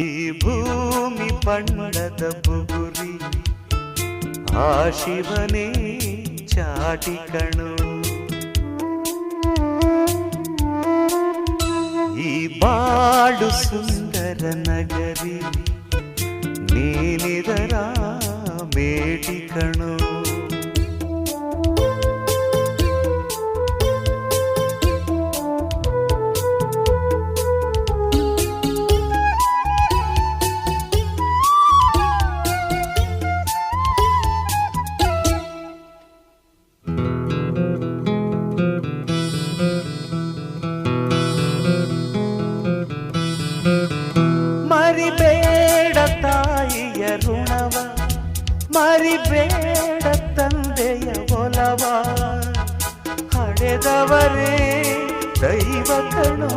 ಈ ಭೂಮಿ ಪಣ್ಣದ ಬುಗುರಿ, ಆ ಶಿವನೇ ಚಾಟಿ ಕಣು. ಈ ಬಾಳು ಸುಂದರ ನಗರಿ ನೀನಿದರ ಮೇಟಿ ಕಣು. ಮರಿಬೇಡ ತಾಯಿಯ ಋಣವ ಮರಿಬೇಡ ತಂದೆಯ ಒಲವ ಹಡೆದವರೇ ದೈವ ಕಣೋ